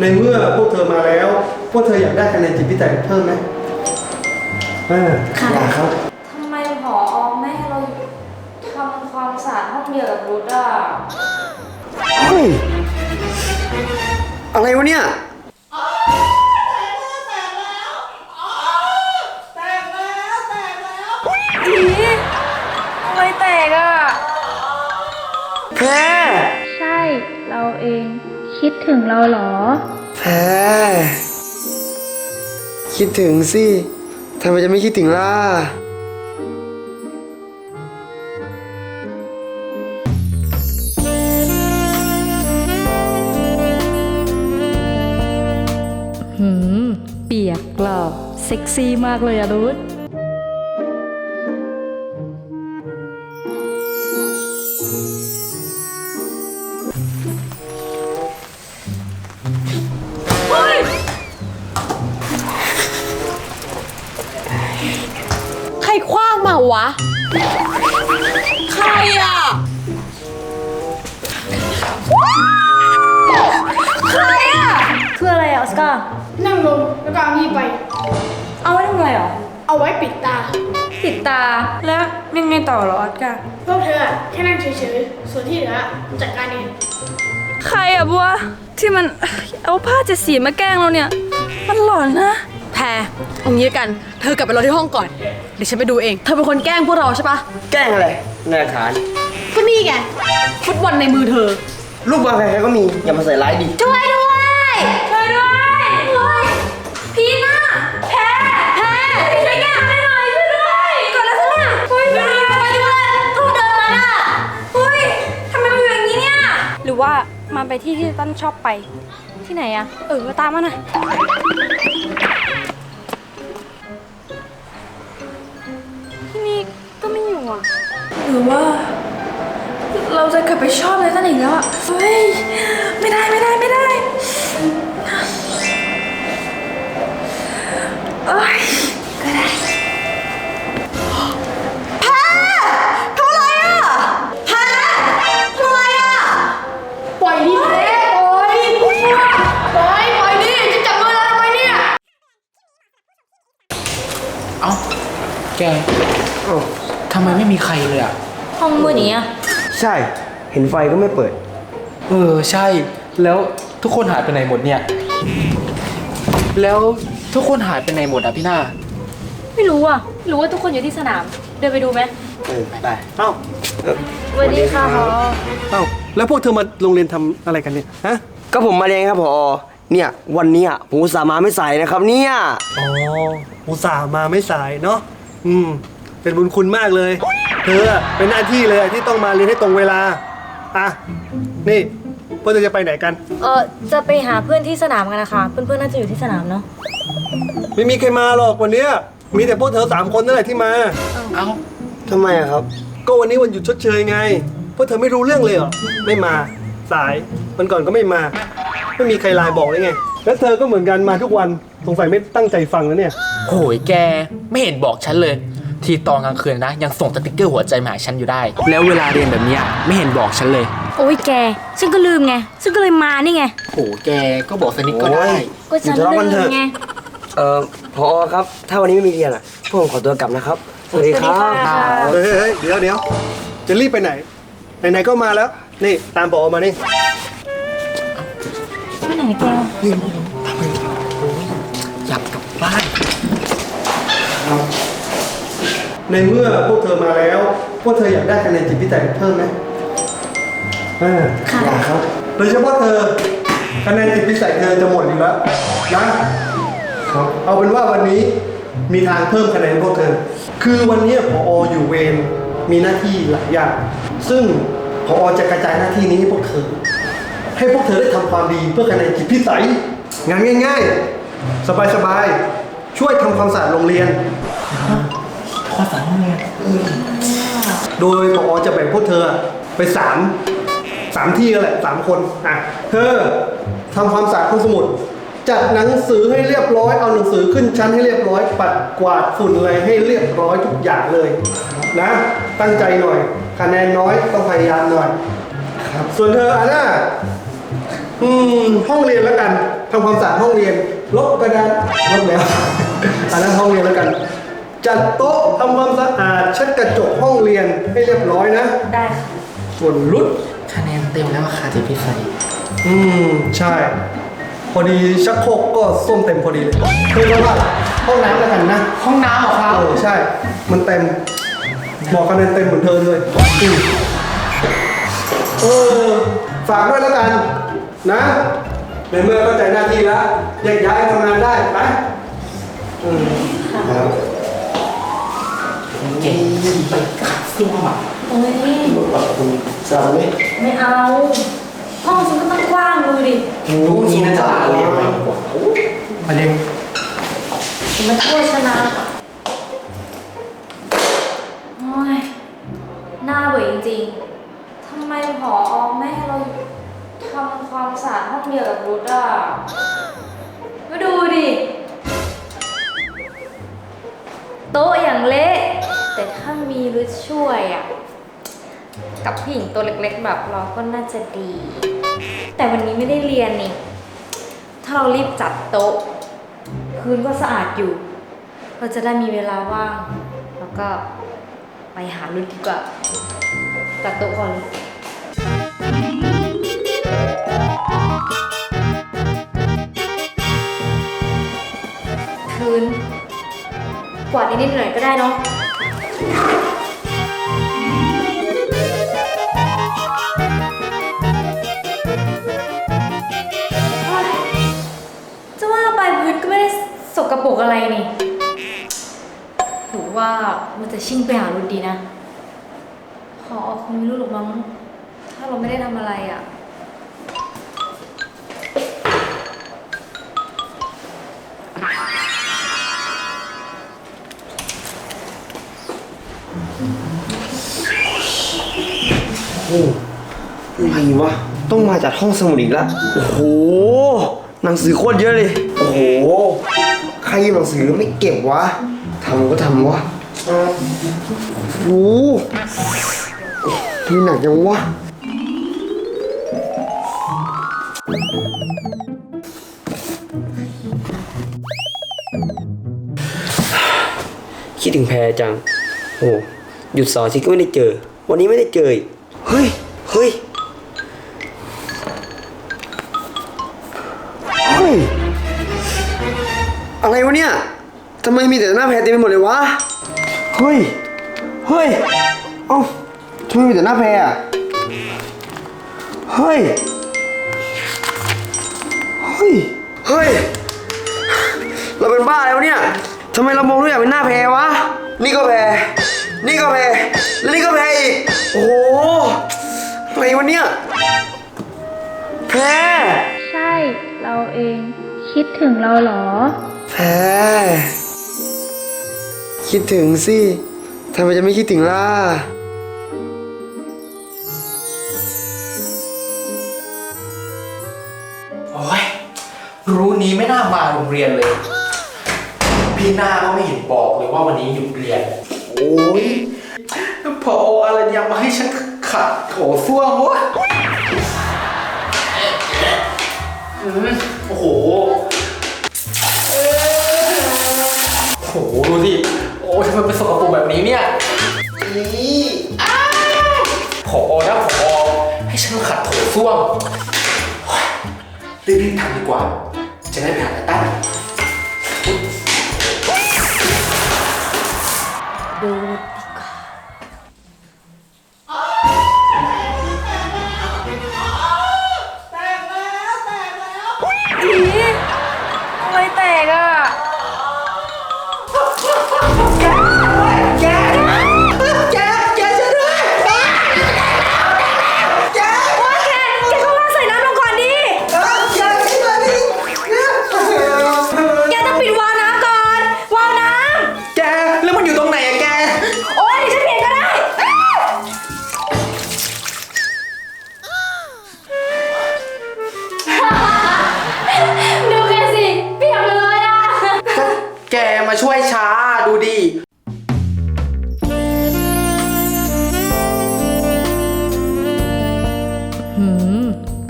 ในเมื่อพวกเธอมาแล้ว พวกเธออยากได้คะแนนจิตพิจัยเพิ่มไหมอ่าค่ะ อยากครับ ทำไมผอไม่ให้เราทำความสะอาดห้องเดียวกับรุดอะ เฮ้ย อะไรวะเนี่ยอะไรแตกอะแพ้ใช่ เราเอง คิดถึงเราเหรอ แพ้คิดถึงสิทำไมจะไม่คิดถึงล่ะ หืม เปียกหล่อเซ็กซี่มากเลยอะรุด อะไรอะออสการ์นั่งลงแล้วก็เอานี่ไป เอาไว้ทำอะไรหรอ เอาไว้ปิดตา ปิดตา แล้วยังไงต่อเหรอออสการ์พวกเธออะแค่นั่งเฉยๆ ส่วนที่เหลือจัดการเอง ใครอะบัว ที่มันเอาผ้าเจ็ดสีมาแกล้งเราเนี่ย มันหลอนนะ แพรเอางี้ละกัน เธอกลับไปรอที่ห้องก่อน เดี๋ยวฉันไปดูเอง เธอเป็นคนแกล้งพวกเราใช่ปะแกล้งอะไรในอาคารก็นี่ไง ฟุตบอลในมือเธอ ลูกบอลใครๆก็มี อย่ามาใส่ร้ายดิ ช่วยด้วย ช่วยด้วย มาไปที่ที่ตั้นชอบไป ที่ไหนอะเออมาตามมาหน่อยที่นี่ก็ไม่อยู่อะหรือว่า เราจะกลับไปชอบเลยตั้นอีกแล้วอะเฮ้ย ไม่ได้ไม่ได้ไม่ได้เอ้ย ใช่ เห็นไฟก็ไม่เปิด เออใช่ แล้วทุกคนหายไปไหนหมดเนี่ย แล้วทุกคนหายไปไหนหมดอะพี่หน้า ไม่รู้อะ รู้ว่าทุกคนอยู่ที่สนาม เดินไปดูไหมเออไปเอ้าสวัสดีค่ะพอเอ้าแล้วพวกเธอมาโรงเรียนทำอะไรกันเนี่ยฮะก็ผมมาเรียนครับพอเนี่ยวันเนี้ยผมอุตส่าห์มาไม่ใส่นะครับเนี่ย อ๋ออุตส่าห์มาไม่สายเนาะอืมเป็นบุญคุณมากเลย เธออะเป็นหน้าที่เลยที่ต้องมาเรียนให้ตรงเวลา อะ นี่พวกเธอจะไปไหนกัน เออจะไปหาเพื่อนที่สนามกันนะคะ เพื่อนๆน่าจะอยู่ที่สนามเนาะ ไม่มีใครมาหรอกวันเนี้ยมีแต่พวกเธอสามคนนั่นแหละที่มา เอ้าทำไมอะครับ ก็วันนี้วันหยุดชดเชยไง พวกเธอไม่รู้เรื่องเลยเหรอ ไม่มา สายวันก่อนก็ไม่มา ไม่มีใครไลน์บอกเลยไง แล้วเธอก็เหมือนกันมาทุกวัน สงสัยไม่ตั้งใจฟังแล้วเนี่ย โหยแก ไม่เห็นบอกฉันเลย ทีตอนกลางคืนนะ ยังส่งสติกเกอร์หัวใจมาหาฉันอยู่ได้ แล้วเวลาเรียนแบบเนี้ยไม่เห็นบอกฉันเลย โอ้ยแก ฉันก็ลืมไง ฉันก็เลยมานี่ไงโหแกก็บอกสนิทก็ได้ ก็ฉันเดี๋ยวทะเลาะกันลืเถมอะไง เอ่อพอครับ ถ้าวันนี้ไม่มีเรียนอะพวกผมขอตัวกลับนะครับ สวัสดีครับสวัสดีค่ะเฮ้ยเฮ้ยเดี๋ยวเดี๋ยวจะรีบไปไหน ไหนๆก็มาแล้ว นี่ตามบอกมานี่ ไปไหนแก อยากกลับบ้าน ในเมื่อพวกเธอมาแล้ว พวกเธออยากได้คะแนนจิตพิจัยเพิ่มไหมอ่าค่ะ อยากครับ โดยเฉพาะเธอ คะแนนจิตพิสัยเธอจะหมดอยู่แล้วนะเอาเป็นว่าวันนี้มีทางเพิ่มคะแนนพวกเธอ คือวันนี้พออยู่เวรมีหน้าที่หลายอย่าง ซึ่งพอจะกระจายหน้าที่นี้ให้พวกเธอ ให้พวกเธอได้ทำความดีเพื่อคะแนนจิตพิสัยงานง่าย ๆ สบายๆช่วยทำความสะอาดโรงเรียน ข้อสามเนี่ยโดยพอจะแบ่งพวกเธอไปสามสามที่แล้วแหละสามคนอะเธอทำความสะอาดห้องสมุด จัดหนังสือให้เรียบร้อย เอาหนังสือขึ้นชั้นให้เรียบร้อย ปัดกวาดฝุ่นอะไรให้เรียบร้อยทุกอย่างเลยนะ ตั้งใจหน่อย คะแนนน้อยต้องพยายามหน่อยครับส่วนเธออาน่าอืมห้องเรียนแล้วกันทำความสะอาดห้องเรียนลบกระดานลบแล้วอันนั้นห้องเรียนแล้วกัน จัดโต๊ะทำความสะอาดเช็ดกระจกห้องเรียนให้เรียบร้อยนะ ได้ค่ะส่วนรุดคะแนนเต็มแล้วอะค่ะที่พี่ใส่อืม ใช่ พอดีชักโครกก็ส้มเต็มพอดีเลยเรียกว่าห้องน้ำแล้วกันนะห้องน้ำเหรอครับเออใช่ มันเต็มบอกคะแนนเต็มเหมือนเธอเลยอืมเออฝากด้วยแล้วกัน นะในเมื่อเข้าใจหน้าที่แล้วแยกย้ายทำงานได้ไปอืมครับ เก่งไปขัดเสื้อมาโอ้ยขอบคุณสาวนี่ไม่เอา ห้องฉันก็ต้องกว้างดูดิรู้นี้น่าจะเรียนไปกว่ามาเร็วอย่ามาช่วยฉันนะโอ้ยน่าเบื่อจริงๆทำไมผอไม่ให้เราทำความสะอาดห้องเดียวกับรุดอะมาดูดิ โต๊ะอย่างเละ มีรุดช่วยอะกับผู้หญิงตัวเล็กๆ แบบเราก็น่าจะดี แต่วันนี้ไม่ได้เรียนนี่ ถ้าเรารีบจัดโต๊ะพื้นก็สะอาดอยู่ เราจะได้มีเวลาว่าง แล้วก็ไปหาลุดดีกว่าจัดโต๊ะก่อนเลยพื้นกวาดนิดๆหน่อยก็ได้เนาะ ปรกอะไรนี่หรือว่ามันจะชิ่งไปหารุดดีนะพอคงไม่รู้หรอกมั้ง ถ้าเราไม่ได้ทำอะไรอะอะไรวะ ต้องมาจากห้องสมุดอีกแล้ว โอ้โห หนังสือโคตรเยอะเลย โอ้โหใค รหยิบหนังสือไม่เก็บวะทำก็ทำวะโอ้โหมีหนักยังวะคิดถึงแพรจัง โอ้หยุดเสาร์อาทิตย์ก็ไม่ได้เจอ วันนี้ไม่ได้เจออีกเฮ้ย เฮ้ย อะไรวะเนี่ยทำไมมีแต่หน้าแพรเต็มไปหมดเลยวะ เฮ้ย เฮ้ย เอ้าทำไมมีแต่หน้าแพรอะเฮ้ย เฮ้ย เฮ้ย เราเป็นบ้าแล้วะเนี่ยทำไมเรามองทุกอย่างเป็นหน้าแพรวะ นี่ก็แพร นี่ก็แพร แล้วนี่ก็แพรอีก โอ้โหอะไรวะเนี่ย แพร ใช่ เราเอง คิดถึงเราเหรอ แพรคิดถึงสิทำไมจะไม่คิดถึงล่ะ โอ้ยรู้นี้ไม่น่ามาโรงเรียนเลย พี่หน้าก็ไม่เห็นบอกเลยว่าวันนี้หยุดเรียน โอ้ยพออะไรยังมาให้ฉันขัดโถส้วมวะอืมโอ้โหำไมเป็นสกปรกแบบนี้เนี่ยนี่อ้าวผอนะผอให้ฉันขัดโถส้วมรีบๆทำดีกว่า จะได้ไปหา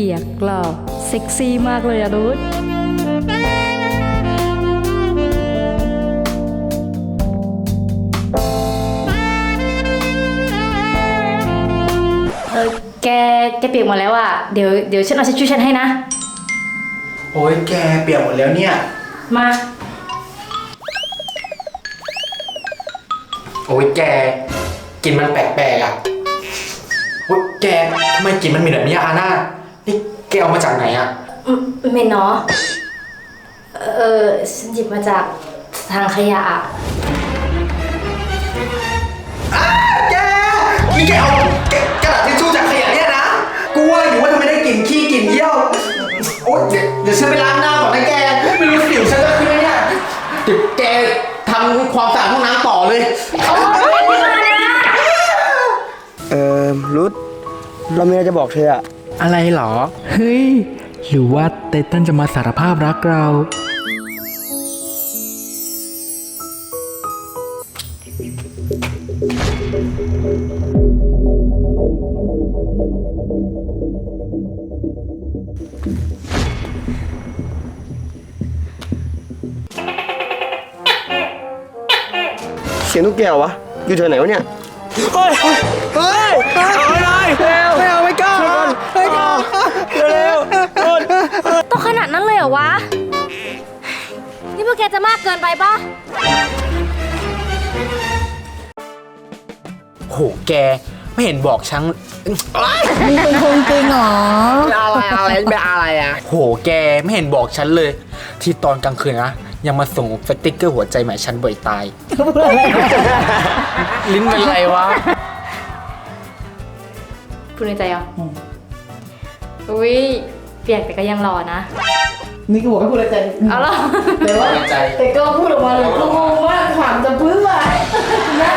เปียกกรอบเซ็กซี่มากเลยอะรุชเออแกแกเปียกหมดแล้วอะเดี๋ยวเดี๋ยวฉันเอาช็ดชูฉันให้นะ โอ้ยแกเปียกหมดแล้วเนี่ย มา โอ้ยแกกลิ่นมันแปลกๆอะโอ้ยแกทำไมกลิ่นมันเหม็นแบบนี้ออาน่า นี่แกเอามาจากไหนอะอืมเมนเนาะเออฉันหยิบมาจากทางขยะอะแกนี่แกเอาแกกระดาษทิชชู่จากขยะเนี่ยนะกูว่าอยู่ว่าทำไมได้กลิ่นขี้กลิ่นเยี่ยวโอ๊ยเดี๋ยวเดี๋ยวฉันไปล้างหน้าก่อนนะแกไม่รู้สิวฉันจะขึ้นไหมเนี่ยเดี๋ยวแกทำความสะอาดห้องน้ำต่อเลย เออรุดเรามีอะไรจะบอกเธออะ อะไรเหรอ เฮ้ย หรือว่าไตเติ้ลจะมาสารภาพรักเรา เสียงตุ๊กแกเหรอวะ อยู่แถวไหนวะเนี่ย เฮ้ย เฮ้ยเอาไปเลยเร็วไม่เอาไม่กล้า วะ นี่พวกแกจะมากเกินไปปะโหแกไม่เห็นบอกฉันเป็นคนจริงเหรอ อะไรอะไรไม่อะไรอะโหแกไม่เห็นบอกฉันเลย ที่ตอนกลางคืนนะยังมาส่งสติ๊กเกอร์หัวใจใหม่ฉันบ่อยตาย ลิ้นเป็นไรวะพูดในใจเหรอออุ้ยเปียกแต่ก็ยังรอนะ นี่ก็บอกให้พูดอะไรใจเอาล่แต่ว่าแต่ก็พูดออกมาเลยก็งงว่าขวางจะเพื่อนะ